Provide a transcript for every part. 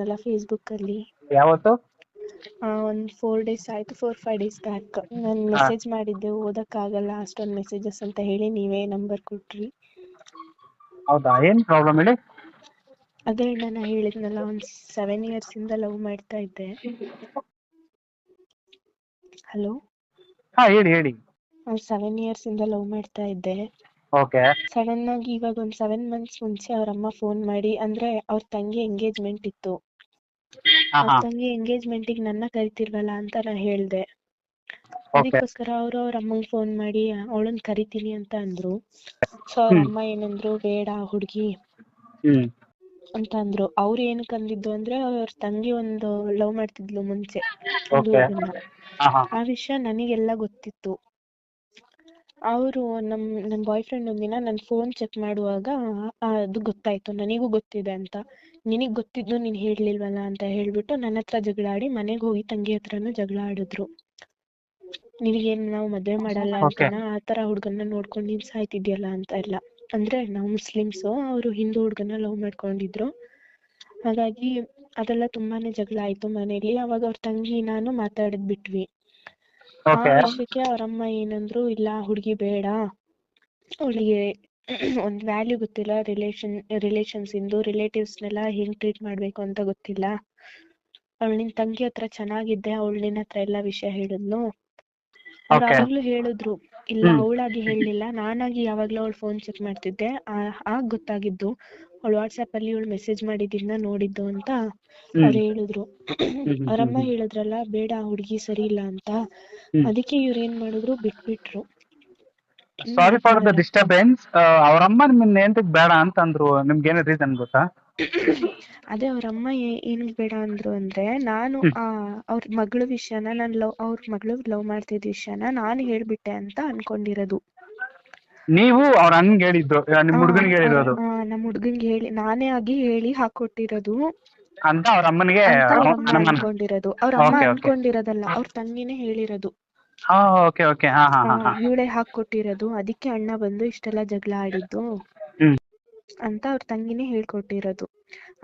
ಮಾಡಿದ್ನಲ್ಲ ಫೇಸ್ಬುಕ್ ಅಲ್ಲಿ. ಯಾವತ್ತು? ಆ, ಒಂದ್ ಫೋರ್ ಡೇಸ್ ಆಯ್ತು ಫೋರ್ ಫೈವ್ ಡೇಸ್ ಬ್ಯಾಕ್ ನಾನು ಮೆಸೇಜ್ ಮಾಡಿದ್ದೆ ಓದಕ್ಕಾಗಲ್ಲ ಅಷ್ಟೊಂದ್ ಮೆಸೇಜಸ್ ಅಂತ ಹೇಳಿ ನೀವೇ ನಂಬರ್ ಕೊಟ್ರಿ. ಹೌದಾ? ಏನ್ ಪ್ರಾಬ್ಲಮ್ ಹೇಳಿ? ಅದೇ ನಾನು ಹೇಳಿದ್ನಲ್ಲ ಒಂದ್ ಸೆವೆನ್ ಇಯರ್ಸ್ ಇಂದ ಲವ್ ಮಾಡ್ತಾ ಇದ್ದೆ. ಹಲೋ ಹಾ ಹೇಳಿ ಹೇಳಿ. ಒಂದ್ ಸೆವೆನ್ ಇಯರ್ಸ್ ಇಂದ ಲವ್ ಮಾಡ್ತಾ ಇದ್ದೆ. ಓಕೆ ಸಡನ್ ಆಗಿ ಇವಾಗ ಒಂದ್ ಸೆವೆನ್ ಮಂತ್ಸ್ ಮುಂಚೆ ಅವ್ರ ಅಮ್ಮ ಫೋನ್ ಮಾಡಿ ಅಂದ್ರೆ ಅವ್ರ ತಂಗಿ ಎಂಗೇಜ್ಮೆಂಟ್ ಇತ್ತು. ಅವ್ರ ತಂಗಿ ಎಂಗೇಜ್ಮೆಂಟ್ಗೆ ನನ್ನ ಕರಿತಿಲ್ವಲ್ಲ ಅಂತ ನಾನು ಹೇಳ್ದೆ. ಅದಕ್ಕೋಸ್ಕರ ಅವರು ಅವ್ರ ಅಮ್ಮಂಗ್ ಫೋನ್ ಮಾಡಿ ಅವಳನ್ ಕರಿತೀನಿ ಅಂತ ಅಂದ್ರು. ಸೊ ಅವ್ರ. ಅಮ್ಮ ಏನಂದ್ರು ಬೇಡ ಹುಡ್ಗಿ ಅಂತ ಅಂದ್ರು. ಅವ್ರು ಏನಕ್ಕೆ ಅಂದಿದ್ದು ಅಂದ್ರೆ ಅವ್ರ ತಂಗಿ ಒಂದು ಲವ್ ಮಾಡ್ತಿದ್ಲು ಮುಂಚೆ. ಆ ವಿಷಯ ನನಗೆಲ್ಲ ಗೊತ್ತಿತ್ತು. ಅವರು ನಮ್ ನನ್ ಬಾಯ್ ಫ್ರೆಂಡ್ ಒಂದಿನ ನನ್ ಫೋನ್ ಚೆಕ್ ಮಾಡುವಾಗ ಅದು ಗೊತ್ತಾಯ್ತು ನನಗೂ ಗೊತ್ತಿದೆ ಅಂತ. ನಿನಗ್ ಗೊತ್ತಿದ್ದು ನೀನ್ ಹೇಳ್ಲಿಲ್ವಲ್ಲ ಅಂತ ಹೇಳ್ಬಿಟ್ಟು ನನ್ನ ಹತ್ರ ಜಗಳ ಆಡಿ ಮನೆಗ್ ಹೋಗಿ ತಂಗಿ ಹತ್ರನೂ ಜಗಳ ಆಡಿದ್ರು. ನಿನಗೇನ್ ನಾವು ಮದ್ವೆ ಮಾಡಲ್ಲ ಅಂತನ ಆತರ ಆ ಹುಡ್ಗನ್ನ ನೋಡ್ಕೊಂಡ್ ನೀನ್ ಸಾಯ್ತಿದ್ಯಲ್ಲ ಅಂತ ಎಲ್ಲ. ಅಂದ್ರೆ ನಾವು ಮುಸ್ಲಿಮ್ಸ್ ಅವರು ಹಿಂದೂ ಹುಡ್ಗನ್ನ ಲವ್ ಮಾಡ್ಕೊಂಡಿದ್ರು. ಹಾಗಾಗಿ ಅದೆಲ್ಲ ತುಂಬಾನೇ ಜಗಳ ಆಯ್ತು ಮನೇಲಿ ಅವಾಗ ಅವ್ರ ತಂಗಿ ನಾನು ಮಾತಾಡದ್ ಬಿಟ್ವಿ. ಆ ಓಕೆ ವಿಷಯಕ್ಕೆ ಅವ್ರಮ್ಮ ಏನಂದ್ರು ಇಲ್ಲ ಹುಡ್ಗಿ ಬೇಡ. ಅವಳಿಗೆ ಒಂದ್ ವ್ಯಾಲ್ಯೂ ಗೊತ್ತಿಲ್ಲ. ರಿಲೇಶನ್ ರಿಲೇಷನ್ಸ್ ಇಂದು ರಿಲೇಟಿವ್ಸ್ ನೆಲ್ಲ ಹೆಂಗ್ ಟ್ರೀಟ್ ಮಾಡ್ಬೇಕು ಅಂತ ಗೊತ್ತಿಲ್ಲ. ಅವಳು ನಿನ್ ತಂಗಿ ಹತ್ರ ಚೆನ್ನಾಗಿದ್ದೆ. ಅವಳು ನಿನ್ ಹತ್ರ ಎಲ್ಲಾ ವಿಷಯ ಹೇಳಿದ್ಲು. ಅವ್ರು ಆವಾಗ್ಲೂ ಹೇಳಿದ್ರು. ಇಲ್ಲ. ಅವಳಾಗಿ ಹೇಳಿಲ್ಲ. ನಾನಾಗಿ ಯಾವಾಗ್ಲೂ ಅವಳು ಫೋನ್ ಚೆಕ್ ಮಾಡ್ತಿದ್ದೆ. ಆಗ ಗೊತ್ತಾಗಿದ್ದು ಅವಳು ವಾಟ್ಸ್ಆಪ್ ಅಲ್ಲಿ ಇವಳು ಮೆಸೇಜ್ ಮಾಡಿದ್ದನ್ನ ನೋಡಿದ್ದು ಅಂತ ಅವ್ರು ಹೇಳಿದ್ರು. ಅವರಮ್ಮ ಹೇಳಿದ್ರಲ್ಲ ಬೇಡ ಹುಡುಗಿ ಸರಿ ಇಲ್ಲ ಅಂತ. ಅದಕ್ಕೆ ಇವ್ರು ಏನ್ ಮಾಡಿದ್ರು? ಬಿಟ್ಬಿಟ್ರು. Sorry for the. ಡಿಸ್ಟರ್ಬೆನ್ಸ್ ಅವ್ರಮ್ಮ ನಿಮ್ಮನ್ನ ಏಂತಕ್ ಬೇಡ ಅಂತ ಅಂದ್ರು ನಿಮ್ಗೆ ಏನು ರೀಸನ್ ಗೊತ್ತಾ? ಅದೇ ಅವ್ರ ಅಮ್ಮ ಏನ್ ಬೇಡ ಅಂದ್ರು ಅಂದ್ರೆ ನಾನು. ಆ ಅವ್ರ ಮಗಳ ವಿಷಯನ ನಾನ್ ಲವ್ ಅವ್ರ ಮಗಳು ಲವ್ ಮಾಡ್ತಿದ್ ವಿಷಯನ ನಾನು ಹೇಳ್ಬಿಟ್ಟೆ ಅಂತ ಅನ್ಕೊಂಡಿರೋದು. ನೀವು ಅವ್ರ ಅಣ್ಣಗೆ ಹೇಳಿದ್ದು ಹುಡುಗನಿಗೆ ಹೇಳಿರೋದು. ಆ, ನಮ್ ಹುಡ್ಗನ್ಗೆ ಹೇಳಿ ನಾನೇ ಆಗಿ ಹೇಳಿ ಹಾಕೊಟ್ಟಿರೋದು. ಅಂತ ಅವ್ರ ಅಮ್ಮನಿಗೆ ಅಂತ ಅವ್ರ ಅಮ್ಮ ಅನುಮಾನ ಅನ್ಕೊಂಡಿರೋದು. ಅವ್ರ ಅಮ್ಮ Okay, okay. ಅನ್ಕೊಂಡಿರೋದಲ್ಲ ಅವ್ರ ತಂಗಿನೇ ಹೇಳಿರೋದು. ಹಾ ಓಕೆ ಓಕೆ ಹಾ ಹಾ ಹಾ ಹಾ. ಇವಳೆ ಹಾಕೊಟ್ಟಿರೋದು. ಅದಕ್ಕೆ ಅಣ್ಣ ಬಂದು ಇಷ್ಟೆಲ್ಲ ಜಗಳ ಆಡಿದ್ದು. ಹ್ಮ್. ಅಂತ ಅವ್ರ ತಂಗಿನೇ ಹೇಳ್ಕೊಟ್ಟಿರೋದು.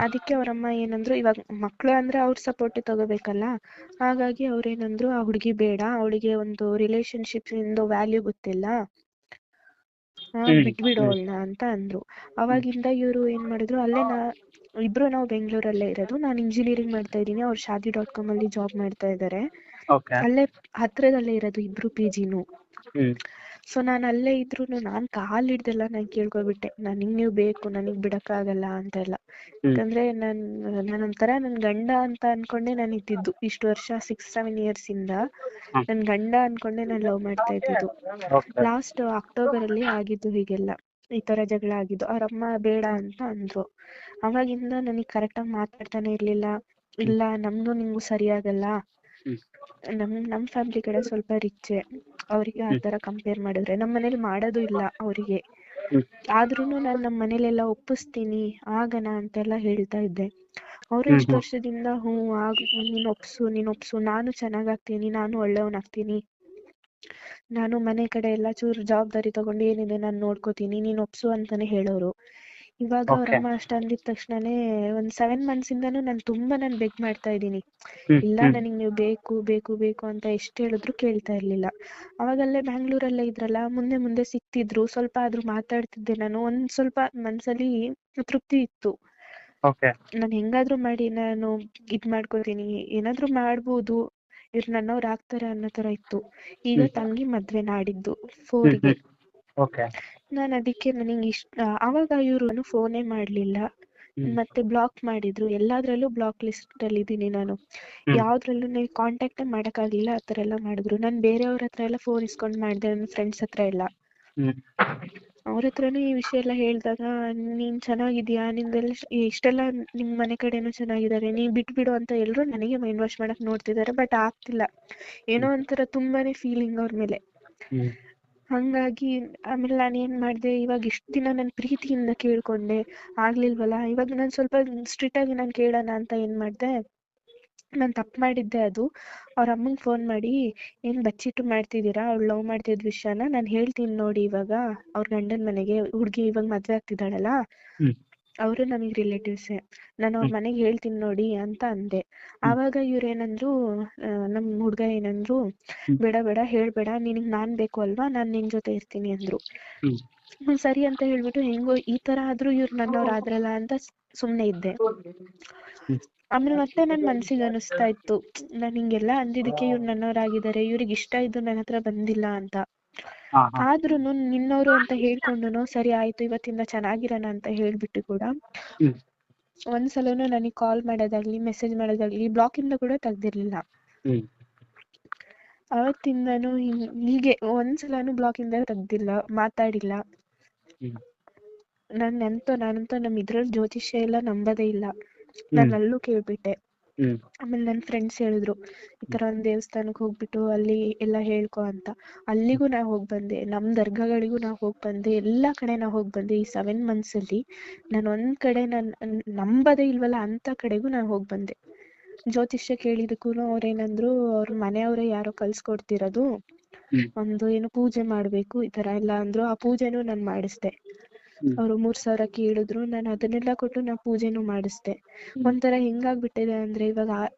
ಅದಕ್ಕೆ ಅವರಮ್ಮ ಏನಂದ್ರು ಇವಾಗ ಮಕ್ಳು ಅಂದ್ರೆ ಅವ್ರ ಸಪೋರ್ಟ್ ತಗೋಬೇಕಲ್ಲ? ಹಾಗಾಗಿ ಅವ್ರೇನಂದ್ರು ಆ ಹುಡ್ಗಿ ಬೇಡ ಅವಳಿಗೆ ಒಂದು ರಿಲೇಶನ್ಶಿಪ್ ಇಂದು ವ್ಯಾಲ್ಯೂ ಗೊತ್ತಿಲ್ಲ. ಬಿಟ್ಬಿಡು. ಅವಳನ್ನ ಅಂತ ಅಂದ್ರು. ಅವಾಗಿಂದ ಇವ್ರು ಏನ್ ಮಾಡಿದ್ರು ಅಲ್ಲೇ ನಾ ಇಬ್ರು ನಾವು ಬೆಂಗಳೂರಲ್ಲೇ ಇರೋದು. ನಾನು ಇಂಜಿನಿಯರಿಂಗ್ ಮಾಡ್ತಾ ಇದ್ದೀನಿ ಅವ್ರು ಶಾದಿ ಡಾಟ್ ಕಾಮ್ ಅಲ್ಲಿ ಜಾಬ್ ಮಾಡ್ತಾ ಇದ್ದಾರೆ ಅಲ್ಲೇ ಹತ್ರದಲ್ಲೇ ಇರೋದು ಇಬ್ರು ಪಿ ಜಿನು. ಸೊ ನಾನು ಅಲ್ಲೇ ಇದ್ರುನು ನಾನ್ ಕಾಲ್ ಹಿಡ್ದೆಲ್ಲ ನಾನ್ ಕೇಳ್ಕೊಬಿಟ್ಟೆ. ನಾನ್ ನೀವು ಬೇಕು ನನಗ್ ಬಿಡಕ್ಕಾಗಲ್ಲ ಅಂತ ಎಲ್ಲ ಯಾಕಂದ್ರೆ ನಾನ್ ನನ್ ನಾನೊಂಥರ ನನ್ ಗಂಡ ಅಂತ ಅನ್ಕೊಂಡೆ ನಾನು ಇದ್ದಿದ್ದು ಇಷ್ಟು ವರ್ಷ ಸಿಕ್ಸ್ ಸೆವೆನ್ ಇಯರ್ಸ್ ಇಂದ. ನನ್ ಗಂಡ ಅನ್ಕೊಂಡೆ ನಾನ್ ಲವ್ ಮಾಡ್ತಾ ಇದ್ದಿದ್ದು. ಲಾಸ್ಟ್ ಅಕ್ಟೋಬರ್ ಅಲ್ಲಿ ಆಗಿದ್ದು ಹೀಗೆಲ್ಲ. ಈ ತರ ಜಗಳ ಆಗಿದ್ದು. ಅವ್ರ ಅಮ್ಮ ಬೇಡ ಅಂತ ಅಂದ್ರು. ಅವಾಗಿಂದ ನನಗ್ ಕರೆಕ್ಟ್ ಆಗಿ ಮಾತಾಡ್ತಾನೆ ಇರ್ಲಿಲ್ಲ. ಇಲ್ಲ ನಮ್ದು ನಿಂಗು ಸರಿಯಾಗಲ್ಲ. ನಮ್ ನಮ್ ಫ್ಯಾಮಿಲಿ ಕಡೆ ಸ್ವಲ್ಪ ರಿಚ್ಚೆ ಅವ್ರಿಗೆ ಆ ತರ ಕಂಪೇರ್ ಮಾಡಿದ್ರೆ ನಮ್ ಮನೇಲಿ ಮಾಡೋದು ಇಲ್ಲ ಅವರಿಗೆ. ಆದ್ರೂನು ನಾನ್ ನಮ್ ಮನೇಲೆಲ್ಲ ಒಪ್ಪಿಸ್ತೀನಿ ಆಗಣ ಅಂತೆಲ್ಲ ಹೇಳ್ತಾ ಇದ್ದೆ. ಅವ್ರು ಇಷ್ಟು. ವರ್ಷದಿಂದ ಹ್ಞೂ ಆಗ ನೀನ್ ಒಪ್ಸು ನೀನ್ ಒಪ್ಸು ನಾನು ಚೆನ್ನಾಗಾಗ್ತೀನಿ ನಾನು ಒಳ್ಳೆಯವನಾಗ್ತೀನಿ ನಾನು ಮನೆ ಕಡೆ ಎಲ್ಲ ಚೂರು ಜವಾಬ್ದಾರಿ ತಗೊಂಡು ಏನಿದೆ ನಾನು ನೋಡ್ಕೋತೀನಿ ನೀನ್ ಒಪ್ಸು ಅಂತಾನೆ ಹೇಳೋರು. ಇವಾಗ ಅವ್ರ Okay. ಅಮ್ಮ ಅಷ್ಟ ಅಂದಿದ ತಕ್ಷಣನೇ ಒಂದ್ ಸೆವೆನ್ ಮಂತ್ಸ್ ಇಂದಾನು ನಾನು ತುಂಬಾ ನಾನು ಬೆಗ್ ಮಾಡ್ತಾ ಇದ್ದೀನಿ. ಹ್ಮ್, ಇಲ್ಲ ನನಗೆ ನೀವು ಬೇಕು ಬೇಕು ಬೇಕು ಅಂತ ಎಷ್ಟ್ ಹೇಳಿದ್ರು ಕೇಳ್ತಾ ಇರ್ಲಿಲ್ಲ. ಅವಾಗಲ್ಲೇ ಬ್ಯಾಂಗ್ಳೂರಲ್ಲೇ ಇದ್ರಲ್ಲ ಮುಂದೆ ಮುಂದೆ ಸಿಕ್ತಿದ್ರು. ಸ್ವಲ್ಪ ಆದ್ರೂ ಮಾತಾಡ್ತಿದ್ದೆ ನಾನು. ಒಂದ್ ಸ್ವಲ್ಪ ಮನ್ಸಲ್ಲಿ ತೃಪ್ತಿ ಇತ್ತು. ನಾನ್ ಹೆಂಗಾದ್ರೂ ಮಾಡಿ ನಾನು ಇದ್ ಮಾಡ್ಕೋತೀನಿ. ಏನಾದ್ರೂ ಮಾಡ್ಬೋದು. ಇವ್ರು ನನ್ನವ್ರು ಆಗ್ತಾರೆ ಅನ್ನೋ ತರ ಇತ್ತು. ಈಗ ತಂಗಿ ಮದ್ವೆ ನಾಡಿದ್ದು ಫೋರ್ಗೆ. ಓಕೆ. ನಾನು ಅದಕ್ಕೆ ನನಗೆ ಇಷ್ಟ ಅವಾಗ ಇವ್ರು ಫೋನೇ ಮಾಡ್ಲಿಲ್ಲ. ಮತ್ತೆ ಬ್ಲಾಕ್ ಮಾಡಿದ್ರು. ಎಲ್ಲಾದ್ರಲ್ಲೂ ಬ್ಲಾಕ್ ಲಿಸ್ಟ್ ಅಲ್ಲಿ ಇದ್ದೀನಿ ನಾನು. ಯಾವ್ದ್ರಲ್ಲೂ ನೀವು ಕಾಂಟ್ಯಾಕ್ಟ್ ಮಾಡಕ್ಕಾಗ್ಲಿಲ್ಲ ಆ ತರ ಎಲ್ಲ ಮಾಡಿದ್ರು. ನಾನು ಬೇರೆಯವ್ರ ಹತ್ರ ಎಲ್ಲ ಫೋನ್ ಇಸ್ಕೊಂಡ್ ಮಾಡ್ದೆ ನನ್ನ ಫ್ರೆಂಡ್ಸ್ ಹತ್ರ ಎಲ್ಲ. ಅವ್ರ ಹತ್ರನೂ ಈ ವಿಷಯ ಎಲ್ಲ ಹೇಳ್ದಾಗ ನೀನ್ ಚೆನ್ನಾಗಿದ್ಯಾ? ನಿಂದೆಲ್ಲ ಇಷ್ಟ- ಇಷ್ಟೆಲ್ಲ ನಿಮ್ ಮನೆ ಕಡೆನು ಚೆನ್ನಾಗಿದ್ದಾರೆ ನೀನ್ ಬಿಟ್ಬಿಡು ಅಂತ ಎಲ್ರು ನನಗೆ ಮೈಂಡ್ ವಾಶ್ ಮಾಡಕ್ ನೋಡ್ತಿದ್ದಾರೆ ಬಟ್ ಆಗ್ತಿಲ್ಲ. ಏನೋ ಒಂಥರ ತುಂಬಾನೇ ಫೀಲಿಂಗ್ ಅವ್ರ ಮೇಲೆ. ಹಂಗಾಗಿ ಆಮೇಲೆ ನಾನು ಏನ್ ಮಾಡ್ದೆ, ಇವಾಗ ಇಷ್ಟ್ ದಿನ ನಾನು ಪ್ರೀತಿಯಿಂದ ಕೇಳ್ಕೊಂಡೆ, ಆಗ್ಲಿಲ್ವಲ್ಲ? ಇವಾಗ ನಾನು ಸ್ವಲ್ಪ ಸ್ಟ್ರಿಕ್ಟ್ ಆಗಿ ನಾನು ಕೇಳೋಣ ಅಂತ ಏನ್ ಮಾಡ್ದೆ, ನಾನ್ ತಪ್ಪು ಮಾಡಿದ್ದೆ ಅದು. ಅವ್ರ ಅಮ್ಮಂಗ್ ಫೋನ್ ಮಾಡಿ, ಏನ್ ಬಚ್ಚಿಟ್ಟು ಮಾಡ್ತಿದ್ದೀರಾ? ಅವ್ಳು ಲವ್ ಮಾಡ್ತಿದ್ ವಿಷಯನ ನಾನು ಹೇಳ್ತೀನಿ ನೋಡಿ ಇವಾಗ. ಅವ್ರ ಗಂಡನ್ ಮನೆಗೆ ಹುಡ್ಗಿ ಇವಾಗ ಮದ್ವೆ ಆಗ್ತಿದ್ದಾಳಲ್ಲ. ಅವರು ನಮಗೆ ರಿಲೇಟಿವ್ಸೇ ನಾನು ಅವ್ರ. ಮನೆಗೆ ಹೇಳ್ತೀನಿ ನೋಡಿ ಅಂತ ಅಂದೆ. ಆವಾಗ ಇವ್ರು ಏನಂದ್ರು ಆ, ನಮ್ ಹುಡ್ಗ ಏನಂದ್ರು. ಬೇಡ ಬೇಡ ಹೇಳ್ಬೇಡ ನಿನಗ್ ನಾನ್ ಬೇಕು ಅಲ್ವಾ? ನಾನ್ ನಿನ್ ಜೊತೆ ಇರ್ತೀನಿ ಅಂದ್ರು. ಹ್ಮ್. ಸರಿ ಅಂತ ಹೇಳ್ಬಿಟ್ಟು ಹೆಂಗೋ ಈ ತರ ಆದ್ರೂ ಇವ್ರು ನನ್ನವ್ರ ಆದ್ರಲ್ಲ ಅಂತ ಸುಮ್ನೆ ಇದ್ದೆ. ಆಮೇಲೆ ಮತ್ತೆ ನನ್ ಮನ್ಸಿಗೆ ಅನಿಸ್ತಾ ಇತ್ತು. ನಾನ್ ಹಿಂಗೆಲ್ಲ ಅಂದಿದ್ದಕ್ಕೆ ಇವ್ರು ನನ್ನವ್ರಾಗಿದ್ದಾರೆ ಇವ್ರಿಗೆ ಇಷ್ಟ ಇದ್ದು ನನ್ ಹತ್ರ ಬಂದಿಲ್ಲ ಅಂತ. ಆದ್ರೂನು ನಿನ್ನವರು ಅಂತ ಹೇಳ್ಕೊಂಡುನು ಸರಿ ಆಯ್ತು ಇವತ್ತಿಂದ ಚೆನ್ನಾಗಿರೋಣ ಅಂತ ಹೇಳ್ಬಿಟ್ಟು ಕೂಡ ಒಂದ್ ಒಂದ್ಸಲನು ನನಗೆ ಕಾಲ್ ಮಾಡೋದಾಗ್ಲಿ ಮೆಸೇಜ್ ಮಾಡೋದಾಗ್ಲಿ ಬ್ಲಾಕ್ ಇಂದ ಕೂಡ ತೆಗ್ದಿರ್ಲಿಲ್ಲ. ಅವತ್ತಿಂದನು ಹಿಂಗ್ ಒಂದ್ಸಲನು ಬ್ಲಾಕ್ ಇಂದ ತೆಗ್ದಿಲ್ಲ ಮಾತಾಡಿಲ್ಲ. ನನ್ನಂತೂ ನಾನಂತೂ ನಮ್ ಇದ್ರಲ್ಲಿ ಜ್ಯೋತಿಷ್ಯ ಎಲ್ಲ ನಂಬದೇ ಇಲ್ಲ. ನಾನ್ ಅಲ್ಲೂ ಕೇಳ್ಬಿಟ್ಟೆ. ಆಮೇಲೆ ನನ್ ಫ್ರೆಂಡ್ಸ್ ಹೇಳಿದ್ರು ಈ ತರ ಒಂದ್ ದೇವಸ್ಥಾನಕ್ ಹೋಗ್ಬಿಟ್ಟು ಅಲ್ಲಿ ಎಲ್ಲ ಹೇಳ್ಕೊ ಅಂತ. ಅಲ್ಲಿಗೂ ನಾ ಹೋಗ್ ಬಂದೆ ನಮ್ ದರ್ಗಾಗಳಿಗೂ ನಾ ಹೋಗ್ ಬಂದೆ ಎಲ್ಲಾ ಕಡೆ ನಾ ಹೋಗ್ ಬಂದೆ. ಈ ಸೆವೆನ್ ಮಂತ್ಸ್ ಅಲ್ಲಿ ನಾನ್ ಒಂದ್ ಕಡೆ ನಾನ್ ನಂಬದೇ ಇಲ್ವಲ್ಲ ಅಂತ ಕಡೆಗೂ ನಾನ್ ಹೋಗ್ ಬಂದೆ. ಜ್ಯೋತಿಷ್ಯ ಕೇಳಿದಕ್ಕೂ ಅವ್ರೇನಂದ್ರು ಅವ್ರ ಮನೆಯವ್ರೇ ಯಾರೋ ಕಲ್ಸ್ಕೊಡ್ತಿರೋದು ಒಂದು ಏನು ಪೂಜೆ ಮಾಡ್ಬೇಕು ಈ ತರ ಎಲ್ಲ ಅಂದ್ರು ಆ ಪೂಜೆನೂ ನಾನ್ ಮಾಡಿಸ್ದೆ. ಅವ್ರು ಮೂರ್ ಸಾವಿರ ಕೇಳಿದ್ರು ನಾನು ಅದನ್ನೆಲ್ಲ ಕೊಟ್ಟು ನಾ ಪೂಜೆನೂ ಮಾಡಿಸ್ದೆ. ಒಂಥರ ಹೆಂಗಾಗ್ಬಿಟ್ಟಿದೆ ಅಂದ್ರೆ ಇವಾಗ ಆ-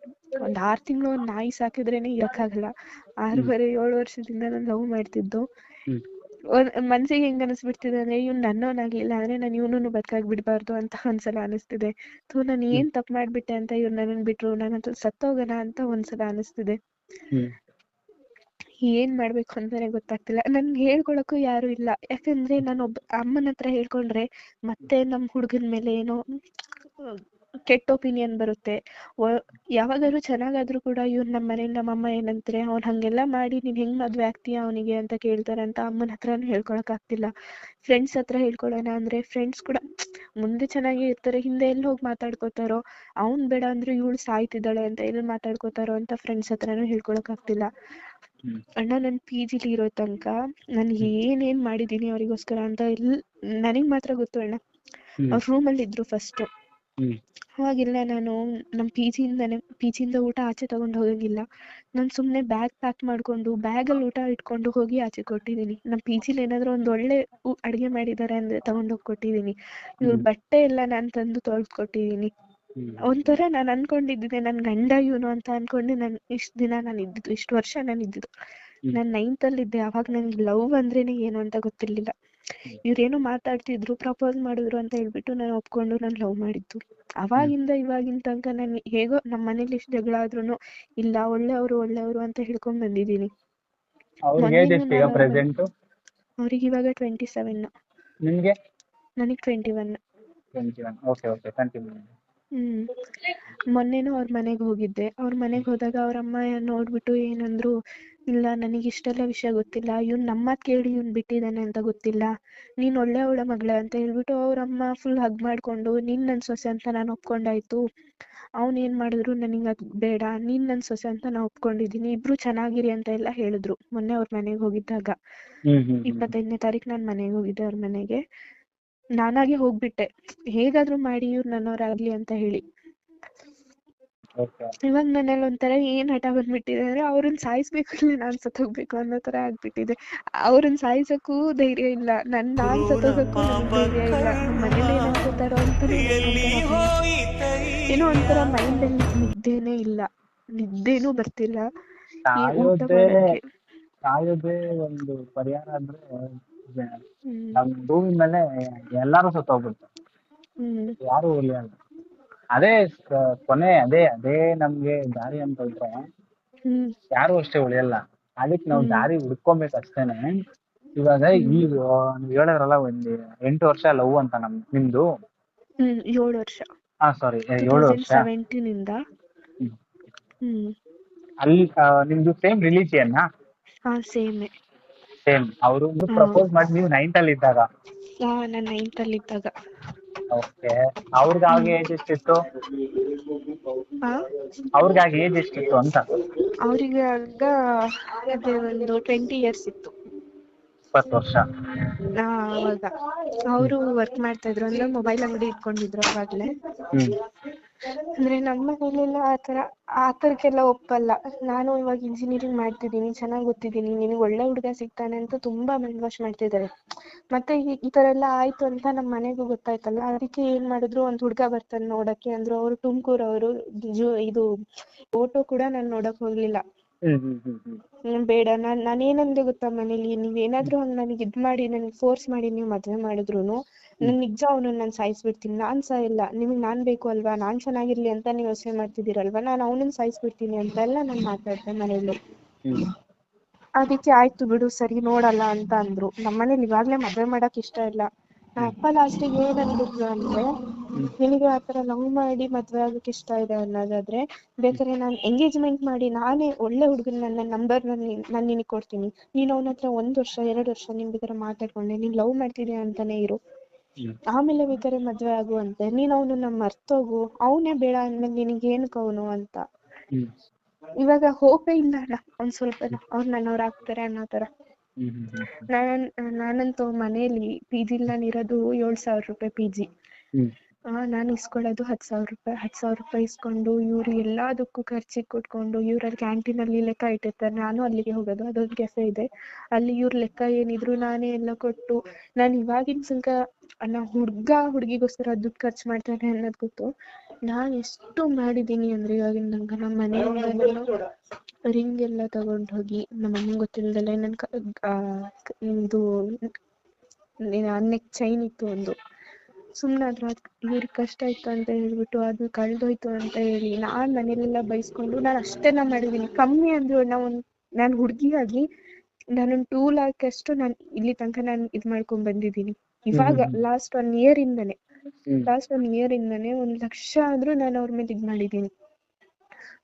ಒಂದ್ ಆರ್ ತಿಂಗಳು ಒಂದ್ ನಾಯಿ ಸಾಕಿದ್ರೇನೆ ಇರಕ್ಕಾಗಲ್ಲ. ಆರೂವರೆ ಏಳು ವರ್ಷದಿಂದ ನಾನು ಲವ್ ಮಾಡ್ತಿದ್ದು. ಹ್ಮ್. ಒಂದ್ ಮನ್ಸಿಗೆ ಹೆಂಗ್ ಅನಿಸ್ಬಿಡ್ತಿದೆ ಅಂದ್ರೆ ಇವ್ನ್ ನನ್ನವನಾಗ್ಲಿಲ್ಲ ಅಂದ್ರೆ ನಾನು ಇವನನ್ನು ಬದುಕಾಗ್ ಬಿಡ್ಬಾರ್ದು ಅಂತ ಒಂದ್ಸಲ ಅನಿಸ್ತಿದೆ. ಥೂ ನಾನು ಏನ್ ತಪ್ಪು ಮಾಡ್ಬಿಟ್ಟೆ ಅಂತ ಇವ್ರು ನನ್ನನ್ ಬಿಟ್ರು ನಾನು ಸತ್ತೋಗೋಣ ಅಂತ ಒಂದ್ಸಲ ಅನಿಸ್ತಿದೆ. ಹ್ಮ್. ಏನ್ ಮಾಡ್ಬೇಕು ಅಂತಾನೆ ಗೊತ್ತಾಗ್ತಿಲ್ಲ. ನನ್ಗೆ ಹೇಳ್ಕೊಳಕ್ಕೂ ಯಾರು ಇಲ್ಲ. ಯಾಕಂದ್ರೆ ನಾನು ಒಬ್ಬ ಅಮ್ಮನ ಹತ್ರ ಹೇಳ್ಕೊಂಡ್ರೆ ಮತ್ತೆ ನಮ್ ಹುಡ್ಗನ್ ಮೇಲೆ ಏನೋ ಕೆಟ್ಟ ಒಪಿನಿಯನ್ ಬರುತ್ತೆ. ಯಾವಾಗಾದ್ರೂ ಚೆನ್ನಾಗಾದ್ರೂ ಕೂಡ ಇವ್ರು ನಮ್ಮ ಮನೇಲಿ ನಮ್ಮಮ್ಮ ಏನಂತಾರೆ, ಅವ್ನ್ ಹಂಗೆಲ್ಲ ಮಾಡಿ, ನೀನ್ ಹೆಂಗ್ ಮದ್ವೆ ಆಗ್ತೀಯ ಅವನಿಗೆ? ಅಂತ ಕೇಳ್ತಾರೆ ಅಂತ ಅಮ್ಮನ ಹತ್ರನೂ ಹೇಳ್ಕೊಳಕ್ ಆಗ್ತಿಲ್ಲ. ಫ್ರೆಂಡ್ಸ್ ಹತ್ರ ಹೇಳ್ಕೊಳ್ಳೋಣ ಅಂದ್ರೆ ಫ್ರೆಂಡ್ಸ್ ಕೂಡ ಮುಂದೆ ಚೆನ್ನಾಗಿ ಇರ್ತಾರೆ. ಹಿಂದೆ ಎಲ್ಲಿ ಹೋಗಿ ಮಾತಾಡ್ಕೋತಾರೋ, ಅವ್ನ್ ಬೇಡ ಅಂದ್ರೆ ಇವಳು ಸಾಯ್ತಿದ್ದಾಳೆ ಅಂತ ಎಲ್ಲಿ ಮಾತಾಡ್ಕೋತಾರೋ ಅಂತ ಫ್ರೆಂಡ್ಸ್ ಹತ್ರನೂ ಹೇಳ್ಕೊಳಕ್ ಆಗ್ತಿಲ್ಲ. ಅಣ್ಣ ನನ್ ಪಿ ಜಿಲಿ ಇರೋ ತನಕ ನಾನು ಏನೇನ್ ಮಾಡಿದೀನಿ ಅವರಿಗೋಸ್ಕರ ಅಂತ ಎಲ್ ನನಗ್ ಮಾತ್ರ ಗೊತ್ತು ಅಣ್ಣ. ಅವ್ರ ರೂಮಲ್ಲಿ ಇದ್ರು ಫಸ್ಟ್ ಹಾಗಿಲ್ಲ ಅವಾಗೆಲ್ಲ ನಾನು ನಮ್ ಪಿ ಜಿಯಿಂದಾನೆ ಪಿ ಜಿಯಿಂದ ಊಟ ಆಚೆ ತಗೊಂಡ್ ಹೋಗಂಗಿಲ್ಲ. ನಾನ್ ಸುಮ್ನೆ ಬ್ಯಾಗ್ ಪ್ಯಾಕ್ ಮಾಡ್ಕೊಂಡು ಬ್ಯಾಗ್ ಅಲ್ಲಿ ಊಟ ಇಟ್ಕೊಂಡು ಹೋಗಿ ಆಚೆ ಕೊಟ್ಟಿದೀನಿ. ನಮ್ ಪಿ ಜಿಲಿ ಏನಾದ್ರು ಒಂದ್ ಒಳ್ಳೆ ಅಡ್ಗೆ ಮಾಡಿದಾರೆ ಅಂದ್ರೆ ತಗೊಂಡೋಗಿ ಕೊಟ್ಟಿದೀನಿ. ಇವ್ರ ಬಟ್ಟೆ ಎಲ್ಲ ನಾನ್ ತಂದು ತೊಳ್ದ್ ಕೊಟ್ಟಿದೀನಿ. ಒಂಥರ ನಾನ್ ಅನ್ಕೊಂಡಿದ್ದೆ ನನ್ ಗಂಡ ಇವನು ಅಂತ ಅನ್ಕೊಂಡು ನಾನ್ ಇಷ್ಟ್ ದಿನ ನಾನು ಇದ್ದಿದ್ದು ಇಷ್ಟು ವರ್ಷ ನಾನು ಇದ್ದಿದ್ದು. ನಾನ್ ನೈನ್ತ್ ಅಲ್ಲಿ ಇದ್ದೆ ಅವಾಗ ನನ್ಗೆ ಲವ್ ಅಂದ್ರೇನೆ ಏನು ಅಂತ ಗೊತ್ತಿರ್ಲಿಲ್ಲ. ಇವ್ರೇನು ಮಾತಾಡ್ತಿದ್ರು ಪ್ರಪೋಸ್ ಮಾಡಿದ್ರು ಅಂತ ಹೇಳ್ಬಿಟ್ಟು ನಾನು ಒಪ್ಕೊಂಡು ನಾನು ಲವ್ ಮಾಡಿದ್ದು. ಅವಾಗಿಂದ ಇವಾಗಿನ ತನಕ ನಾನು ಹೇಗೋ ನಮ್ಮ ಮನೇಲಿ ಇಷ್ಟ ಜಗಳ ಆದ್ರೂನು ಇಲ್ಲ ಒಳ್ಳೆಯವರು ಒಳ್ಳೆಯವರು ಅಂತ ಹೇಳ್ಕೊಂಡ್ ಬಂದಿದ್ದೀನಿ. ಅವ್ರಿಗೆ ಇವಾಗ ಟ್ವೆಂಟಿ ಸೆವೆನ್ ನನಗೆ twenty one okay okay continue ಹ್ಮ್. ಮೊನ್ನೆನೂ ಅವ್ರ ಮನೆಗೆ ಹೋಗಿದ್ದೆ. ಅವ್ರ ಮನೆಗೆ ಹೋದಾಗ ಅವ್ರ ಅಮ್ಮ ನೋಡ್ಬಿಟ್ಟು ಏನಂದ್ರು ಇಲ್ಲ ನನಗೆ ಇಷ್ಟೆಲ್ಲ ವಿಷಯ ಗೊತ್ತಿಲ್ಲ. ಇವ್ನ್ ನಮ್ಮ ಮಾತ್ ಕೇಳಿ ಇವ್ನ್ ಬಿಟ್ಟಿದ್ದಾನೆ ಅಂತ ಗೊತ್ತಿಲ್ಲ. ನೀನ್ ಒಳ್ಳೆ ಅವಳ ಮಗಳ ಅಂತ ಹೇಳ್ಬಿಟ್ಟು ಅವ್ರ ಅಮ್ಮ ಫುಲ್ ಹಗ್ ಮಾಡ್ಕೊಂಡು ನೀನ್ ನನ್ ಸೊಸೆ ಅಂತ ನಾನು ಒಪ್ಕೊಂಡಾಯ್ತು. ಅವ್ನ್ ಏನ್ ಮಾಡಿದ್ರು ನನಗೆ ಅದ್ ಬೇಡ. ನೀನ್ ನನ್ ಸೊಸೆ ಅಂತ ನಾ ಒಪ್ಕೊಂಡಿದೀನಿ ಇಬ್ರು ಚೆನ್ನಾಗಿರಿ ಅಂತ ಎಲ್ಲ ಹೇಳಿದ್ರು ಮೊನ್ನೆ ಅವ್ರ ಮನೆಗೆ ಹೋಗಿದ್ದಾಗ. ತಾರೀಖ್ ಇಪ್ಪತ್ತೈದನೇ ತಾರೀಕು ನಾನ್ ಮನೆಗೆ ಹೋಗಿದ್ದೆ ಅವ್ರ ಮನೆಗೆ. ನಾನಾಗೆ ಹೋಗ್ಬಿಟ್ಟೆ. ಹೇಗಾದ್ರೂ ಮಾಡಿ ಇವ್ರು ನನ್ನವರಾಗ್ಲಿ ಅಂತ ಹೇಳಿ. ಇವಾಗ್ ನನ್ನಲ್ಲಿ ಒಂಥರ ಏನ್ ಹಠ ಬಂದ್ಬಿಟ್ಟಿದೆ ಅಂದ್ರೆ ಅವ್ರನ್ನ ಸಾಯಿಸ್ಬೇಕು ನಾನ್ ಸತ್ತೋಗ್ಬೇಕು ಅನ್ನೋ ತರ ಆಗ್ಬಿಟ್ಟಿದೆ. ಅವ್ರನ್ನ ಸಾಯಿಸಕ್ಕೂ ಧೈರ್ಯ ಇಲ್ಲ. ನನ್ ನಾನ್ ಸತ್ತೋಗಕ್ಕೂ ನನ್ಗ್ ಧೈರ್ಯ ಇಲ್ಲ. ಮನೇಲಿ ಏನ್ ಅನ್ಕೋತಾರೋ ಅಂತ ಏನೋ ಒಂಥರ ಮೈಂಡ್ ಅಲ್ಲಿ ನಿದ್ದೆನೇ ಇಲ್ಲ. ನಿದ್ದೆನೂ ಬರ್ತಿಲ್ಲ. ಸಾಯೋದೇ ಒಂದು ಪರಿಹಾರ ಅಂದ್ರೆ ನಮ್ ಭೂಮಿ ಮೇಲೆ ಎಲ್ಲಾರು ಸತ್ತೋಗ್ಬಿಡ್ತಾರೆ. ಹೋಗ್ಬಿಡ್ತಾರೆ ಯಾರು ಉಳಿಯಲ್ಲ ಅದೇ ಕೊನೆ ಅದೇ ಅದೇ ನಮ್ಗೆ ದಾರಿ ಅಂತ ಹೇಳಿದ್ರೆ ಯಾರು ಅಷ್ಟೇ ಉಳಿಯಲ್ಲ. ಅದಕ್ಕೆ ನಾವು ದಾರಿ ಹುಡ್ಕೊಬೇಕು ಅಷ್ಟೇನೆ. ಇವಾಗ ಈ ನೀವ್ ಹೇಳಿದ್ರಲ್ಲ ಒಂದ್ ಎಂಟು ವರ್ಷ ಲವ್ ಅಂತ ನಮ್ ನಿಮ್ದು? ಹ್ಮ್ ಏಳು ವರ್ಷ. ಹಾ ಸಾರಿ ಏಳು ವರ್ಷ. ಸೆವೆಂಟೀನ್ ಇಂದ. ಹ್ಮ್. ಹ್ಮ್. ಅಲ್ಲಿ ಆ, ನಿಮ್ದು ಸೇಮ್ ರಿಲಿಜಿಯನ್ ಹಾ ಸೇಮ್ ಸೇಮ್ ಅವರು. ಪ್ರಪೋಸ್ ಮಾಡಿ ನೀವು ನೈನ್ತ್ ಅಲ್ಲಿ ಇದ್ದಾಗ. ನಾನ್ ನೈನ್ತ್ ಅಲ್ಲಿ ಇದ್ದಾಗ. ಓಕೆ ಅವ್ರಿಗೆ ಆಗ ಏಜ್ ಎಷ್ಟಿತ್ತು? ಅವ್ರಿಗೆ ಆಗ ಏಜ್ ಎಷ್ಟಿತ್ತು ಅಂತ? ಅವರಿಗೆ ಆಗ ಅದೇ ಒಂದು ಟ್ವೆಂಟಿ ಇಯರ್ಸ್ ಇತ್ತು. ಇಪ್ಪತ್ತು ವರ್ಷ. ಅವಾಗ. ಅವರು ವರ್ಕ್ ಮಾಡ್ತಾ ಇದ್ರು ಅಂದ್ರೆ ಮೊಬೈಲ್ ಅಂಗಡಿ ಇಟ್ಕೊಂಡಿದ್ರು ಅವಾಗ್ಲೇ. ಅಂದ್ರೆ ನಮ್ಮ ಮನೇಲೆಲ್ಲ ಆತರ ಆತರಕ್ಕೆಲ್ಲ ಒಪ್ಪಲ್ಲ. ನಾನು ಇವಾಗ ಇಂಜಿನಿಯರಿಂಗ್ ಮಾಡ್ತಿದ್ದೀನಿ ಚೆನ್ನಾಗಿ ಓದ್ತಿದ್ದೀನಿ ನಿನಗೆ ಒಳ್ಳೆ ಹುಡುಗ ಸಿಗ್ತಾನೆ ಅಂತ ತುಂಬಾ ಮೈಂಡ್ ವಾಶ್ ಮಾಡ್ತಿದ್ದಾರೆ. ಮತ್ತೆ ಈ ತರ ಎಲ್ಲ ಆಯ್ತು ಅಂತ ನಮ್ಮ ಮನೆಗೂ ಗೊತ್ತಾಯ್ತಲ್ಲ ಅದಕ್ಕೆ ಏನ್ ಮಾಡಿದ್ರು ಒಂದ್ ಹುಡ್ಗ ಬರ್ತಾನೆ ನೋಡಕ್ಕೆ ಅಂದ್ರು ಅವ್ರು ತುಮಕೂರವರು ಇದು ಫೋಟೋ ಕೂಡ ನಾನು ನೋಡಕ್ ಹೋಗ್ಲಿಲ್ಲ. ಬೇಡ ನಾನ್ ನಾನ್ ಏನಂದೆ ಗೊತ್ತಾ ಮನೇಲಿ? ನೀವ್ ಏನಾದ್ರು ಒಂದ್ ನನಗೆ ಇದ್ ಮಾಡಿ ನನ್ಗೆ ಫೋರ್ಸ್ ಮಾಡಿ ನೀವು ಮದ್ವೆ ಮಾಡಿದ್ರುನು ನಾನ್ ನಿಜ ಅವನು ನಾನ್ ಸಾಯಿಸ್ಬಿಡ್ತೀನಿ. ನಾನ್ ಸಾಯಲ್ಲ ನಿಮ್ಗ್ ನಾನ್ ಬೇಕು ಅಲ್ವಾ? ನಾನ್ ಚೆನ್ನಾಗಿರ್ಲಿ ಅಂತ ನೀವ್ ಯೋಚನೆ ಮಾಡ್ತಿದ್ದೀರಲ್ವಾ? ನಾನ್ ಅವನನ್ನ ಸಾಯಿಸ್ಬಿಡ್ತೀನಿ ಅಂತ ಎಲ್ಲ ನಾನ್ ಮಾತಾಡ್ದೆ ಮನೇಲಿ ಅದಿಕ್ಕೆ ಆಯ್ತು ಬಿಡು ಸರಿ ನೋಡಲ್ಲ ಅಂತ ಅಂದ್ರು. ನಮ್ಮನೇಲಿ ಇವಾಗ್ಲೇ ಮದ್ವೆ ಮಾಡಕ್ ಇಷ್ಟ ಇಲ್ಲ. ನಮ್ಮ ಅಪ್ಪ ಲಾಸ್ಟಿಗೆ ಏನ್ ಅಂದಿದ್ರು ಅಂದ್ರೆ ನಿನಗೆ ಆತರ ಲವ್ ಮಾಡಿ ಮದ್ವೆ ಆಗಕ್ ಇಷ್ಟ ಇದೆ ಅನ್ನೋದಾದ್ರೆ ಬೇಕಾದ್ರೆ ನಾನ್ ಎಂಗೇಜ್ಮೆಂಟ್ ಮಾಡಿ ನಾನೇ ಒಳ್ಳೆ ಹುಡುಗನ್ ನನ್ನ ನಂಬರ್ ನಾನ್ ನಿನಗ್ ಕೊಡ್ತೀನಿ. ನೀನ್ ಅವನ ಹತ್ರ ಒಂದ್ ವರ್ಷ ಎರಡ್ ವರ್ಷ ನಿನ್ ಬೇಕಾದ್ರೆ ಮಾತಾಡ್ಕೊಂಡೆ ನೀನ್ ಲವ್ ಮಾಡ್ತಿದ್ಯಾ ಅಂತಾನೆ ಇರು. ಆಮೇಲೆ ಬೇಕಾದ್ರೆ ಮದ್ವೆ ಆಗು ಅಂತೆ ನೀನ್ ಅವನನ್ನ ಮರ್ತೋಗು. ಅವನೇ ಬೇಡ ಅಂದ್ಮೇಲೆ ನಿನಗೆ ಏನಕ್ಕೆ ಅವನು ಅಂತ. ಇವಾಗ ಹೋಪೇ ಇಲ್ಲ ಅಲ್ಲ. ಒಂದ್ ಸ್ವಲ್ಪ ಅವ್ರು ನನ್ನವ್ರ ಆಗ್ತಾರೆ ಅನ್ನೋ ತರ ನಾನ್ ನಾನಂತೂ ಮನೇಲಿ ಪಿ ಜಿ ನಾನು ಇರೋದು ಏಳ್ ಸಾವಿರ ರೂಪಾಯಿ ಪಿ ಜಿ ಆ ನಾನು ಇಸ್ಕೊಳ್ಳೋದು ಹತ್ ಸಾವಿರ ರೂಪಾಯಿ ಹತ್ತು ಸಾವಿರ ರೂಪಾಯಿ ಇಸ್ಕೊಂಡು ಇವ್ರು ಎಲ್ಲದಕ್ಕೂ ಖರ್ಚಿಗೆ ಕೊಟ್ಕೊಂಡು ಇವ್ರಲ್ಲಿ ಕ್ಯಾಂಟೀನ್ ಅಲ್ಲಿ ಲೆಕ್ಕ ಇಟ್ಟಿರ್ತಾರೆ. ನಾನು ಅಲ್ಲಿಗೆ ಹೋಗೋದು ಅದೊಂದು ಕೆಫೆ ಇದೆ. ಅಲ್ಲಿ ಇವ್ರ ಲೆಕ್ಕ ಏನಿದ್ರು ನಾನೇ ಎಲ್ಲ ಕೊಟ್ಟು ನಾನು ಇವಾಗಿನ ತನಕ ನಾ ಹುಡ್ಗ ಹುಡ್ಗಿಗೋಸ್ಕರ ದುಡ್ಡು ಖರ್ಚು ಮಾಡ್ತಾರೆ ಅನ್ನೋದು ಗೊತ್ತು. ನಾನ್ ಎಷ್ಟು ಮಾಡಿದೀನಿ ಅಂದ್ರೆ ಇವಾಗಿನ ತನಕ ನಮ್ಮ ಮನೆ ರಿಂಗ್ ಎಲ್ಲ ತಗೊಂಡ್ ಹೋಗಿ ನಮ್ಮ ಅಮ್ಮಂಗ್ ಗೊತ್ತಿಲ್ದಲೆ ನನ್ ಇದು ನೆಕ್ ಚೈನ್ ಇತ್ತು ಒಂದು. ಸುಮ್ನೆ ಅದ್ ಇವ್ರಿಗೆ ಕಷ್ಟ ಇತ್ತು ಅಂತ ಹೇಳ್ಬಿಟ್ಟು ಅದು ಕಳ್ದೋಯ್ತು ಅಂತ ಹೇಳಿ ನಾನ್ ಮನೇಲೆಲ್ಲ ಬೈಸ್ಕೊಂಡು ನಾನು ಅಷ್ಟೆಲ್ಲ ಮಾಡಿದೀನಿ ಕಮ್ಮಿ ಅಂದ್ರು ನಾ ಒಂದ್, ನಾನ್ ಹುಡ್ಗಿಯಾಗಿ ನಾನೊಂದ್ ಟೂ ಲ್ಯಾಕ್ ಅಷ್ಟು ನಾನ್ ಇಲ್ಲಿ ತನಕ ನಾನ್ ಇದ್ ಮಾಡ್ಕೊಂಡ್ ಬಂದಿದ್ದೀನಿ. ಇವಾಗ ಲಾಸ್ಟ್ ಒನ್ ಇಯರ್ ಇಂದನೆ ಲಾಸ್ಟ್ ಒನ್ ಇಯರ್ ಇಂದನೆ ಒಂದ್ ಲಕ್ಷ ಆದ್ರೂ ನಾನು ಅವ್ರ ಮೇಲೆ ಇದ್ ಮಾಡಿದೀನಿ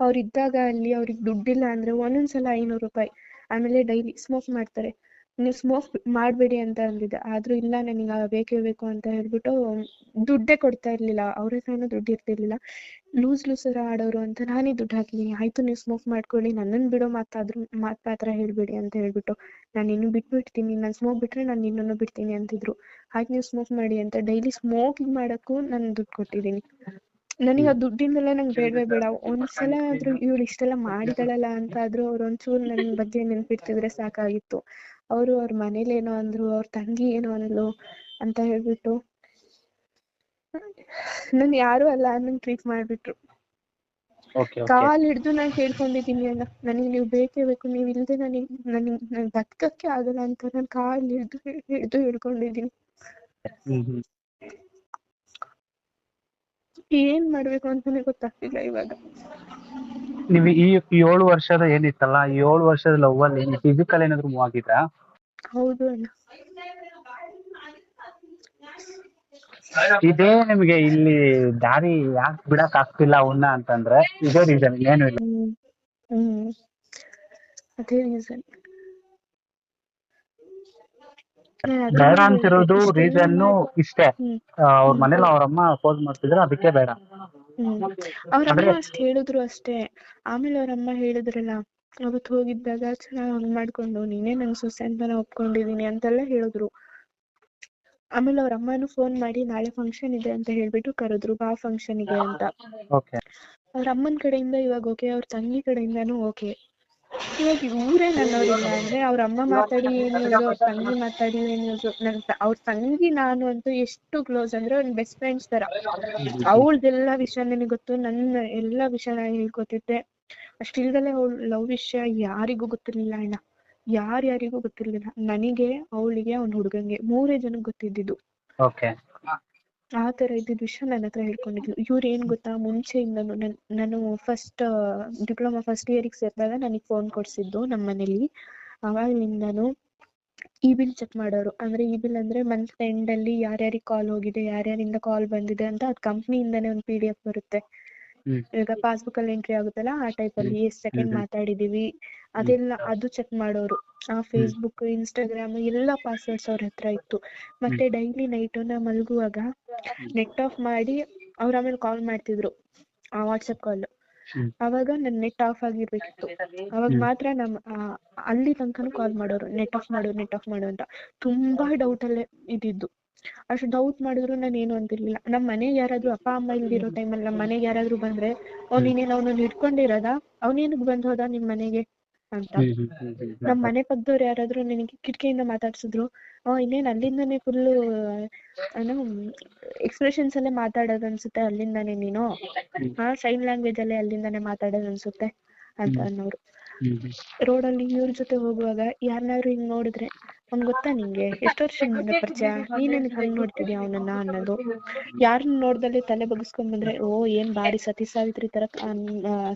ಅವ್ರಿದ್ದಾಗ ಅಲ್ಲಿ ಅವ್ರಿಗೆ ದುಡ್ಡಿಲ್ಲ ಅಂದ್ರೆ ಒಂದೊಂದ್ಸಲ ಐನೂರು ರೂಪಾಯಿ ಆಮೇಲೆ ಡೈಲಿ ಸ್ಮೋಕ್ ಮಾಡ್ತಾರೆ. ನೀವು ಸ್ಮೋಕ್ ಮಾಡ್ಬೇಡಿ ಅಂತ ಅಂದಿದ್ದೆ. ಆದ್ರೂ ಇಲ್ಲ ನನಗೆ ಬೇಕೇ ಬೇಕು ಅಂತ ಹೇಳ್ಬಿಟ್ಟು ದುಡ್ಡೇ ಕೊಡ್ತಾ ಇರ್ಲಿಲ್ಲ. ಅವ್ರ ಹತ್ರನೂ ದುಡ್ಡು ಇರ್ತಿರ್ಲಿಲ್ಲ. ಲೂಸ್ ಲೂಸರ ಆಡೋರು ಅಂತ ನಾನೇ ದುಡ್ಡು ಹಾಕಿದೀನಿ ಆಯ್ತು ನೀವು ಸ್ಮೋಕ್ ಮಾಡ್ಕೊಳ್ಳಿ. ನನ್ನನ್ ಬಿಡೋ ಮಾತಾದ್ರು ಮಾತ್ ಮಾತ್ರ ಹೇಳ್ಬೇಡಿ ಅಂತ ಹೇಳ್ಬಿಟ್ಟು ನಾನು ಇನ್ನು ಬಿಟ್ಬಿಡ್ತೀನಿ. ನಾನು ಸ್ಮೋಕ್ ಬಿಟ್ರೆ ನಾನು ನಿನ್ನನ್ನು ಬಿಡ್ತೀನಿ ಅಂತಿದ್ರು. ಹಾಗೆ ನೀವು ಸ್ಮೋಕ್ ಮಾಡಿ ಅಂತ ಡೈಲಿ ಸ್ಮೋಕಿಂಗ್ ಮಾಡಕ್ಕೂ ನಾನು ದುಡ್ಡು ಕೊಟ್ಟಿದ್ದೀನಿ. ನನಗೆ ಆ ದುಡ್ಡಿಂದೆಲ್ಲ ನಂಗೆ ಬೇಡವೇ ಬೇಡ. ಒಂದ್ಸಲ ಆದ್ರೂ ಇವಳು ಇಷ್ಟೆಲ್ಲ ಮಾಡಿದಳಲ್ಲ ಅಂತ ಆದ್ರೂ ಅವ್ರು ಒಂಚೂರು ನನ್ನ ಬಗ್ಗೆ ನೆನ್ಪಿಡ್ತಿದ್ರೆ ಸಾಕಾಗಿತ್ತು. ಅವರು ಅವ್ರ ಮನೇಲಿ ಏನೋ ಅಂದ್ರು ಅವ್ರ ತಂಗಿ ಏನೋ ಅಂದ್ಲು ಅಂತ ಹೇಳ್ಬಿಟ್ಟು ನನ್ ಯಾರು ಅಲ್ಲ ಅನ್ನಂಗ್ ಟ್ರೀಟ್ ಮಾಡ್ಬಿಟ್ರು. ಕಾಲ್ ಹಿಡ್ದು ನಾನ್ ಕೇಳ್ಕೊಂಡಿದೀನಿ ಅಣ್ಣ. ನನಗೆ ನೀವು ಬೇಕೇ ಬೇಕು ನೀವು ಇಲ್ದೆ ನನಗೆ ನನಗೆ ನನ್ ಬದುಕಕ್ಕೆ ಆಗಲ್ಲ ಅಂತ ನಾನ್ ಕಾಲ್ ಹಿಡ್ದು ಹಿಡ್ದು ಹಿಡ್ಕೊಂಡಿದೀನಿ ಹ್ಮ್ ಏನ್ ಮಾಡ್ಬೇಕು ಅಂತಾನೆ ಗೊತ್ತಾಗ್ತಿಲ್ಲ ಇವಾಗ. ನೀವು ಈ ಏಳು ವರ್ಷದ ಏನಿತ್ತಲ್ಲ ಏಳು ವರ್ಷದ ಲವ್ ಅಲ್ಲಿ ಫಿಸಿಕಲ್ ಏನಾದ್ರು ಮೂವ್ ಆಗಿದ್ರಾ? ಹೌದು. ಅಣ್ಣ ಇದೇ ನಿಮ್ಗೆ ಇಲ್ಲಿ ದಾರಿ ಯಾಕೆ ಬಿಡಕ್ ಆಗ್ತಿಲ್ಲ ಅವನ್ನ ಅಂತಂದ್ರೆ ಇದೇ ರೀಸನ್ ಏನು ಇಲ್ಲ. ಹ್ಮ್ ಹ್ಮ್. ಅದೇ ರೀಸನ್ ಬೇಡ ಅಂತಿರೋದು ರೀಸನ್ ಇಷ್ಟೇ. ಅವ್ರ ಮನೇಲಿ ಅವ್ರ ಅಮ್ಮ ಅವ್ರಮ್ಮ ಫೋರ್ಸ್ ಮಾಡ್ತಿದ್ರು ಅದಕ್ಕೆ ಬೇಡ. ಅವ್ರಮ್ಮ ಅಷ್ಟ್ ಹೇಳಿದ್ರು ಅಷ್ಟೇ. ಆಮೇಲೆ ಅವ್ರಮ್ಮ ಹೇಳಿದ್ರಲ್ಲ ಅವತ್ತು ಹೋಗಿದ್ದಾಗ ಚೆನ್ನಾಗಿ ಹಂಗ್ ಮಾಡ್ಕೊಂಡು ನೀನೇ ನಂಗ್ ಸೊಸೆ ಅಂತ ನಾ ಒಪ್ಕೊಂಡಿದೀನಿ ಅಂತೆಲ್ಲ ಹೇಳಿದ್ರು. ಆಮೇಲೆ ಅವ್ರ ಅಮ್ಮನೂ ಫೋನ್ ಮಾಡಿ ನಾಳೆ ಫಂಕ್ಷನ್ ಇದೆ ಅಂತ ಹೇಳ್ಬಿಟ್ಟು ಕರೆದ್ರು ಬಾ ಫಂಕ್ಷನ್ಗೆ ಅಂತ. ಅವ್ರ ಅಮ್ಮನ ಕಡೆಯಿಂದ ಇವಾಗ ಓಕೆ ಅವ್ರ ತಂಗಿ ಕಡೆಯಿಂದನು ಓಕೆ ಇವಾಗ ಇವರೇ ನನ್ನವ್ರಿಲ್ಲ ಅಂದ್ರೆ ಅವ್ರ ಅಮ್ಮ ಮಾತಾಡಿ ಏನ್ ಯೂಸು ಅವ್ರ ತಂಗಿ ಮಾತಾಡಿ ಏನ್ ಯೂಸು ನನ್ ಅವ್ರ ತಂಗಿ ನಾನು ಅಂತೂ ಎಷ್ಟು ಕ್ಲೋಸ್ ಅಂದ್ರೆ ಒಂದ್ ಬೆಸ್ಟ್ ಫ್ರೆಂಡ್ಸ್ ತರ. ಅವಳದೆಲ್ಲ ವಿಷಯ ನನಗೆ ಗೊತ್ತು ನನ್ನ ಎಲ್ಲಾ ವಿಷಯ ನಾನು ಹೇಳ್ಕೊತಿದ್ದೆ. ಅಷ್ಟಿಲ್ದಲೆ ಅವಳ ಲವ್ ವಿಷಯ ಯಾರಿಗೂ ಗೊತ್ತಿರ್ಲಿಲ್ಲ ಅಣ್ಣ. ಯಾರ್ಯಾರಿಗೂ ಗೊತ್ತಿರ್ಲಿಲ್ಲ. ನನಗೆ ಅವಳಿಗೆ ಅವ್ನ ಹುಡುಗಂಗೆ ಮೂರೇ ಜನಕ್ಕೆ ಗೊತ್ತಿದ್ದಿದ್ದು. ಆ ತರ ಇದ್ದಿದ್ ವಿಷಯ ನನ್ನ ಹತ್ರ ಹೇಳ್ಕೊಂಡಿದ್ಲು. ಇವ್ರು ಏನ್ ಗೊತ್ತಾ ಮುಂಚೆಯಿಂದನು ನನ್ ಫಸ್ಟ್ ಡಿಪ್ಲೊಮಾ ಫಸ್ಟ್ ಇಯರಿಗೆ ಸೇರಿದಾಗ ನನಗೆ ಫೋನ್ ಕೊಡ್ಸಿದ್ದು ನಮ್ಮ ಮನೇಲಿ ಅವಾಗ್ಲಿಂದಾನು ಈ ಬಿಲ್ ಚೆಕ್ ಮಾಡೋರು. ಅಂದ್ರೆ ಈ ಬಿಲ್ ಅಂದ್ರೆ ಮಂತ್ ಎಂಡ್ ಅಲ್ಲಿ ಯಾರ್ಯಾರಿಗೆ ಕಾಲ್ ಹೋಗಿದೆ ಯಾರ್ಯಾರಿಂದ ಕಾಲ್ ಬಂದಿದೆ ಅಂತ ಅದ್ ಕಂಪ್ನಿಯಿಂದಾನೇ ಒಂದು ಪಿ ಡಿ ಎಫ್ ಬರುತ್ತೆ. ಈಗ ಪಾಸ್ಬುಕ್ ಅಲ್ಲಿ ಎಂಟ್ರಿ ಆಗುತ್ತಲ್ಲ ಆ ಟೈಪ್ ಅಲ್ಲಿ ಎಷ್ಟ್ ಸೆಕೆಂಡ್. ಮಾತಾಡಿದೀವಿ ಅದೆಲ್ಲ ಅದು ಚೆಕ್ ಮಾಡೋರು. ಆ ಫೇಸ್ಬುಕ್ ಇನ್ಸ್ಟಾಗ್ರಾಮ್ ಎಲ್ಲಾ ಪಾಸ್ವರ್ಡ್ಸ್ ಅವ್ರ ಹತ್ರ ಇತ್ತು. ಮತ್ತೆ ಡೈಲಿ ನೈಟ್ ನಾ ಮಲಗುವಾಗ ನೆಟ್ ಆಫ್ ಮಾಡಿ ಅವ್ರ ಆಮೇಲೆ ಕಾಲ್ ಮಾಡ್ತಿದ್ರು ಆ ವಾಟ್ಸಪ್ ಕಾಲ್. ಅವಾಗ ನನ್ ನೆಟ್ ಆಫ್ ಆಗಿರ್ಬೇಕಿತ್ತು. ಅವಾಗ. ಮಾತ್ರ ನಮ್ ಅಲ್ಲಿ ತನಕನೂ ಕಾಲ್ ಮಾಡೋರು. ನೆಟ್ ಆಫ್ ಮಾಡು ನೆಟ್ ಆಫ್ ಮಾಡು ಅಂತ. ತುಂಬಾ ಡೌಟ್ ಅಲ್ಲೇ ಇದ್ದಿದ್ದು. ಅಷ್ಟು ಡೌಟ್ ಮಾಡಿದ್ರು ನಾನು ಏನು ಅಂತಿರ್ಲಿಲ್ಲ. ನಮ್ಮ ಮನೆಗೆ ಯಾರಾದ್ರೂ ಅಪ್ಪ ಅಮ್ಮ ಇಲ್ದಿರೋ ಟೈಮಲ್ಲಿ ನಮ್ಮ ಮನೆಗೆ ಯಾರಾದ್ರೂ ಬಂದ್ರೆ ಅವ್ನು ನೀನೇನು ಅವನನ್ನ ಹಿಡ್ಕೊಂಡಿರೋದ? ಅವನೇನಕ್ ಬಂದ್ ಹೋದ ನಿಮ್ ಮನೆಗೆ? ಅಂತ. ನಮ್ ಮನೆ ಪಕ್ಕದವ್ರು ಯಾರಾದ್ರೂ ನಿನಗೆ ಕಿಟಕಿಯಿಂದ ಮಾತಾಡ್ಸಿದ್ರು ಆ ಇನ್ನೇನ್ ಅಲ್ಲಿಂದಾನೇ ಫುಲ್ ಏನು ಎಕ್ಸ್ಪ್ರೆಷನ್ಸ್ ಅಲ್ಲೇ ಮಾತಾಡೋದು ಅನ್ಸುತ್ತೆ ಅಲ್ಲಿಂದಾನೇ ನೀನು? ಹಾ ಸೈನ್ ಲ್ಯಾಂಗ್ವೇಜ್ ಅಲ್ಲೇ ಅಲ್ಲಿಂದಾನೇ ಮಾತಾಡೋದ್ ಅನ್ಸುತ್ತೆ ಅಂತ ಅನ್ನೋರು. ರೋಡಲ್ಲಿ ಇವ್ರ ಜೊತೆ ಹೋಗುವಾಗ ಯಾರನ್ನಾದ್ರೂ ಹಿಂಗ್ ನೋಡಿದ್ರೆ ಅವ್ನ್ ಗೊತ್ತಾ ನಿಂಗೆ? ಎಷ್ಟು ವರ್ಷದಿಂದ ಪರಿಚಯ. ನೀನೇನ್ ಹಂಗ್ ನೋಡ್ತಿದ್ಯಾ ಅವನನ್ನ ಅನ್ನೋದು? ಯಾರನ್ನ ನೋಡ್ದಲ್ಲೇ ತಲೆ ಬಗ್ಸ್ಕೊಂಡ್ ಬಂದ್ರೆ ಓ ಏನ್ ಬಾರಿ ಸತಿ ಸಾವಿತ್ರಿ ತರ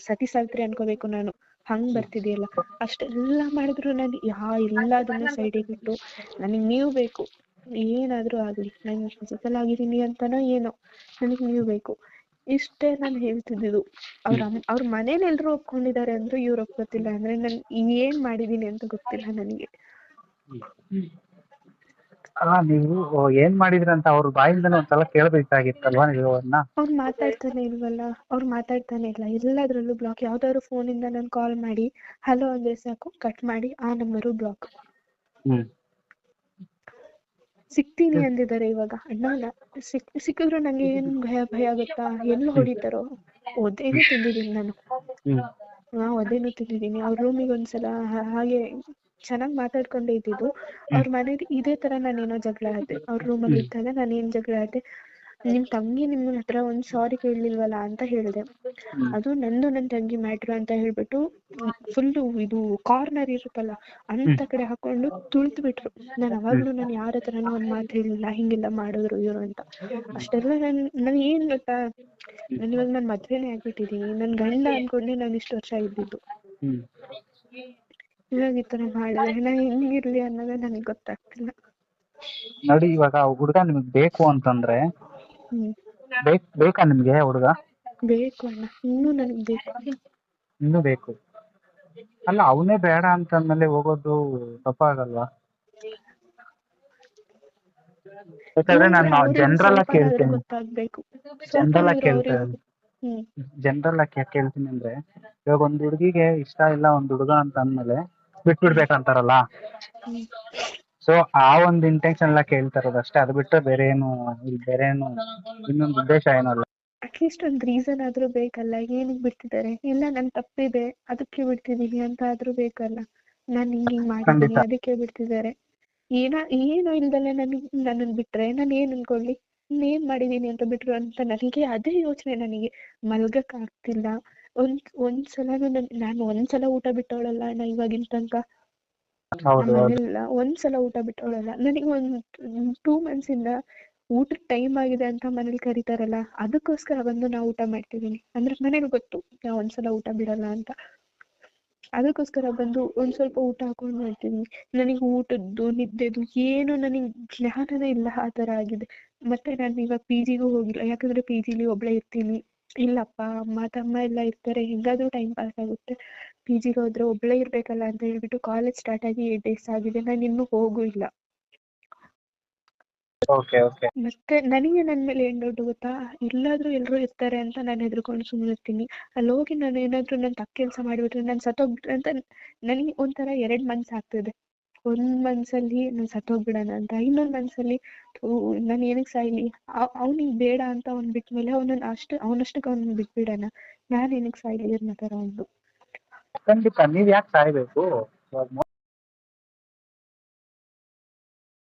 ಸತಿ ಸಾವಿತ್ರಿ ಅನ್ಕೋಬೇಕು ನಾನು. ಹಂಗ್ ಬರ್ತಿದ್ಯಲ್ಲ? ಅಷ್ಟೆಲ್ಲ ಮಾಡಿದ್ರು ನಾನು ಯಾ ಎಲ್ಲದನ್ನ ಸೈಡಿಗೆ ಇಟ್ಟು ನನಗ್ ನೀವು ಬೇಕು. ಏನಾದ್ರೂ ಆಗ್ಲಿ. ನಾನು ಫಿಸಿಕಲ್ ಆಗಿದೀನಿ ಅಂತನೋ ಏನೋ. ನನಗ್ ನೀವು ಬೇಕು. ಇಷ್ಟೇ ನಾನು ಹೇಳ್ತಿದ್ದಿದ್ದು. ಅವ್ರ ಅವ್ರ ಮನೇಲಿ ಎಲ್ರು ಒಪ್ಕೊಂಡಿದ್ದಾರೆ ಅಂದ್ರೆ ಇವ್ರು ಒಪ್ಕೊತಿಲ್ಲ. ಅಂದ್ರೆ ನಾನು ಏನ್ ಮಾಡಿದೀನಿ ಅಂತ ಗೊತ್ತಿಲ್ಲ ನನಗೆ. ಅಲ್ಲ ನೀವು ಏನ್ ಮಾಡಿದ್ರಿ ಅಂತ ಅವ್ರ ಬಾಯಿಂದನೇ ಒಂದ್ಸಲ ಕೇಳಬೇಕಾಗಿತ್ತಲ್ವಾ ನೀವು ಅವ್ರನ್ನ? ಅವ್ರು ಮಾತಾಡ್ತಾನೆ ಇಲ್ವಲ್ಲ? ಅವ್ರು ಮಾತಾಡ್ತಾನೆ ಇಲ್ಲ. ಎಲ್ಲದ್ರಲ್ಲೂ ಬ್ಲಾಕ್ ಯಾವ್ದಾದ್ರು ಫೋನ್ ಇಂದ ನಾನು ಕಾಲ್ ಮಾಡಿ ಹಲೋ ಅಂದ್ರೆ ಸಾಕು ಕಟ್ ಮಾಡಿ ಆ ನಂಬರು ಬ್ಲಾಕ್ ಹ್ಮ್. ಸಿಗ್ತೀನಿ ಅಂದಿದ್ದಾರೆ ಇವಾಗ. ಅಣ್ಣ ಸಿಕ್ ಸಿಕ್ಕಿದ್ರು ನಂಗೆ ಏನ್ ಭಯ ಭಯ ಆಗುತ್ತಾ? ಎಲ್ಲಿ ಹೊಡಿತಾರೋ? ಒದೇನು ತಿಂದಿದ್ದೀನಿ ನಾನು. ಹ್ಮ್. ಹಾ ಒದೇನು ತಿಂದಿದ್ದೀನಿ. ಅವ್ರ ರೂಮಿಗೆ ಒಂದ್ಸಲ ಹಾಗೆ ಚೆನ್ನಾಗ್ ಮಾತಾಡ್ಕೊಂಡೇ ಇದ್ದಿದ್ದು. ಅವ್ರ ಮನೇಲಿ ಇದೇ ತರ ನಾನೇನೋ ಜಗಳ ಆದೆ. ಅವ್ರ ರೂಮಲ್ಲಿ ಇದ್ದಾಗ ನಾನು ಏನ್ ಜಗಳ ಆದೆ? ನಿಮ್ ತಂಗಿ ನಿಮ್ ಹತ್ರ ಒಂದ್ ಸಾರಿ ಕೇಳಲಿಲ್ವಲ್ಲ ಅಂತ ಹೇಳ್ದೆ. ಅದು ನಂದು ನನ್ ತಂಗಿ ಮ್ಯಾಟ್ರು ಅಂತ ಹೇಳ್ಬಿಟ್ಟು ಫುಲ್ ಇದು ಕಾರ್ನರ್ ಇರುತ್ತಲ್ಲ ಅಂತ ಕಡೆ ಹಾಕೊಂಡು ತುಳ್ದ್ ಬಿಟ್ರು ನಾನು ಅವಾಗ್ಲೂ ನಾನು ಯಾರ ಹತ್ರನೂ ಒಂದ್ ಮಾತು ಹೇಳಿಲ್ಲ ಹಿಂಗೆಲ್ಲ ಮಾಡಿದ್ರು ಇವ್ರು ಅಂತ. ಅಷ್ಟೆಲ್ಲ ನನ್ ನನ್ ಏನ್ ಗೊತ್ತಾ? ನನ್ ಇವಾಗ ನಾನ್ ಮದ್ವೆನೇ ಆಗ್ಬಿಟ್ಟಿದೀನಿ. ನನ್ ಗಂಡ ಅನ್ಕೊಂಡೆ ನಾನು ಇಷ್ಟು ವರ್ಷ ಇದ್ದಿದ್ದು. ಇವಾಗ ಈ ತರ ಮಾಡಿದ್ರೆ ಹೆಂಗ್ ಇರ್ಲಿ ಅನ್ನೋದೇ ನನಗೆ ಗೊತ್ತಾಗ್ತಿಲ್ಲ. ನೋಡಿ ಇವಾಗ ಹುಡುಗ ನಿಮ್ಗೆ ಬೇಕು ಅಂತಂದ್ರೆ ಹ್ಮ್. ಬೇಕ್ ಬೇಕಾ ನಿಮ್ಗೆ ಹುಡುಗ? ಬೇಕು ಅಣ್ಣ. ಇನ್ನೂ ನನಗ್ ಬೇಕು. ಇನ್ನೂ ಬೇಕು. ಅಲ್ಲ ಅವನೇ ಬೇಡ ಅಂತ ಅಂದ್ಮೇಲೆ ಹೋಗೋದು ತಪ್ಪಾಗಲ್ವಾ? ಯಾಕಂದ್ರೆ ನಾನು ಅವ್ರಿಗೆ ಜನರಲ್ ಆಗಿ ಸ್ವಲ್ಪನಾದ್ರೂ ಕೇಳ್ತೀನಿ. ಗೊತ್ತಾಗ್ಬೇಕು. ಜನರಲ್ ಆಗಿ ಸ್ವಲ್ಪನಾದ್ರೂ ಕೇಳ್ತೇನೆ. ಅವ್ರಿಗೆ ಹ್ಮ್. ಜನರಲ್ ಆಗಿ ಯಾಕೆ ಕೇಳ್ತೀನಿ ಅಂದ್ರೆ ಇವಾಗ ಒಂದ್ ಹುಡುಗಿಗೆ ಇಷ್ಟ ಇಲ್ಲ ಒಂದ್ ಹುಡುಗ ಅಂತ ಅಂದ್ಮೇಲೆ ಬಿಟ್ಬಿಡ್ಬೇಕಂತಾರಲ್ಲ? ಅಂತಾರಲ್ಲ ಸೊ ಆ ಒಂದ್ ಇಂಟೆನ್ಷನ್ ಎಲ್ಲ ಕೇಳ್ತಾ ಇರೋದು ಅಷ್ಟೇ ಅದು ಬಿಟ್ಟರೆ ಬೇರೆ ಏನು ಇಲ್ಲಿ ಬೇರೆ ಏನು ಇನ್ನೊಂದು ಉದ್ದೇಶ ಏನೂ ಅಲ್ಲ ಅಟ್ಲೀಸ್ಟ್ ಒಂದ್ ರೀಸನ್ ಆದ್ರೂ ಬೇಕಲ್ಲ. ಏನಕ್ಕೆ ಬಿಡ್ತಿದ್ದಾರೆ? ಇಲ್ಲ ನನ್ ತಪ್ಪಿದೆ. ಅದಕ್ಕೆ ಬಿಡ್ತಿದೀನಿ ಅಂತ ಆದ್ರೂ ಬೇಕಲ್ಲ. ನಾನ್ ಹಿಂಗ್ ಹಿಂಗ್ ಮಾಡಿದೀನಿ ಅದಕ್ಕೆ ಬಿಡ್ತಿದ್ದಾರೆ. ಏನ ಏನು ಇಲ್ದಲೆ ನನ್ಗ್ ನನ್ನನ್ ಬಿಟ್ರೆ ನಾನು ಏನ್ ಅನ್ಕೊಳ್ಳಿ? ಏನ್ ಮಾಡಿದೀನಿ ಅಂತ ಬಿಟ್ರು ಅಂತ ನನಗೆ ಅದೇ ಯೋಚನೆ ನನಗೆ. ಮಲ್ಗಕ್ ಆಗ್ತಿಲ್ಲ ಒಂದ್ ಒಂದ್ ಸಲ ನಾನು ಒಂದ್ಸಲ ಊಟ ಬಿಟ್ಟವಳಲ್ಲ ಅಣ್ಣ ಇವಾಗಿನ ತನಕ. ಒಂದ್ ಸಲ ಒಂದ್ಸಲ ಊಟ ಬಿಟ್ಟವಳಲ್ಲ. ನನಗೆ ಒಂದ್ ಟೂ ಮಂತ್ಸ್ ಇಂದ ಊಟದ ಟೈಮ್ ಆಗಿದೆ ಅಂತ ಮನೇಲಿ ಕರೀತಾರಲ್ಲ ಅದಕ್ಕೋಸ್ಕರ ಬಂದು ನಾ ಊಟ ಮಾಡ್ತಿದ್ದೀನಿ ಅಂದ್ರೆ ಮನೇಲಿ ಗೊತ್ತು ನಾ ಒಂದ್ಸಲ ಊಟ ಬಿಡಲ್ಲ ಅಂತ. ಅದಕ್ಕೋಸ್ಕರ ಬಂದು ಒಂದ್ ಸ್ವಲ್ಪ ಊಟ ಹಾಕೊಂಡ್ ಮಾಡ್ತೀನಿ ನನಗೆ ಊಟದ್ದು ನಿದ್ದೆದು ಏನು ನನಗೆ ಜ್ಞಾನನೇ ಇಲ್ಲ ಆ ತರ ಆಗಿದೆ. ಮತ್ತೆ ನಾನು ಇವಾಗ ಪಿ ಜಿಗೂ ಹೋಗಿಲ್ಲ. ಯಾಕಂದ್ರೆ ಪಿ ಜಿಲಿ ಒಬ್ಳೆ ಇರ್ತೀನಿ. ಇಲ್ಲಪ್ಪ ಅಮ್ಮ ತಮ್ಮ ಎಲ್ಲ ಇರ್ತಾರೆ. ಹೆಂಗಾದ್ರೂ ಟೈಮ್ ಪಾಸ್ ಆಗುತ್ತೆ. ಪಿ ಜಿಗೆ ಹೋದ್ರೆ ಒಬ್ಳೆ ಇರ್ಬೇಕಲ್ಲ ಅಂತ ಹೇಳ್ಬಿಟ್ಟು ಕಾಲೇಜ್ ಸ್ಟಾರ್ಟ್ ಆಗಿ ಏಟ್ ಡೇಸ್ ಆಗಿದೆ. ನಾನು ಇನ್ನೂ ಹೋಗು ಇಲ್ಲ. ಮತ್ತೆ ನನಗೆ ನನ್ ಮೇಲೆ ಏನ್ ಡೌಟ್ ಗೊತ್ತಾ? ಎಲ್ಲಾದ್ರೂ ಎಲ್ರು ಇರ್ತಾರೆ ಅಂತ ನಾನು ಹೆದರ್ಕೊಂಡು ಸುಮ್ಮನೆ ಇರ್ತೀನಿ. ಅಲ್ಲಿ ಹೋಗಿ ನಾನು ಏನಾದ್ರೂ ನಾನು ತಪ್ಪು ಕೆಲಸ ಮಾಡಿಬಿಟ್ರೆ ನಾನು ಸತ್ತೋಗ್ಬಿಟ್ರೆ ಅಂತ ನನಗೆ ಒಂಥರ ಎರಡ್ ಮನ್ಸ್ ಆಗ್ತದೆ. ಒಂದ್ ಮನ್ಸಲ್ಲಿ ನಾನು ಸತ್ತೋಗ್ಬಿಡಣ ಅಂತ ಇನ್ನೊಂದ್ ಮನ್ಸಲ್ಲಿ ನಾನು ಏನಕ್ ಸಾಯ್ಲಿ ಅವ್ನಿಗೆ ಬೇಡ ಅಂತ ಅವ್ನ್ ಬಿಟ್ಮೇಲೆ ಅವನನ್ನ ಅಷ್ಟು ಅವನಷ್ಟಕ್ಕೆ ಅವ್ನ ಬಿಟ್ಬಿಡಣ. ನಾನು ಏನಕ್ ಸಾಯ್ಲಿ ಅನ್ನೋ ತರ ಒಂದು ಖಂಡಿತ, ನೀವ್ ಯಾಕೆ ಸಾಯ್ಬೇಕು?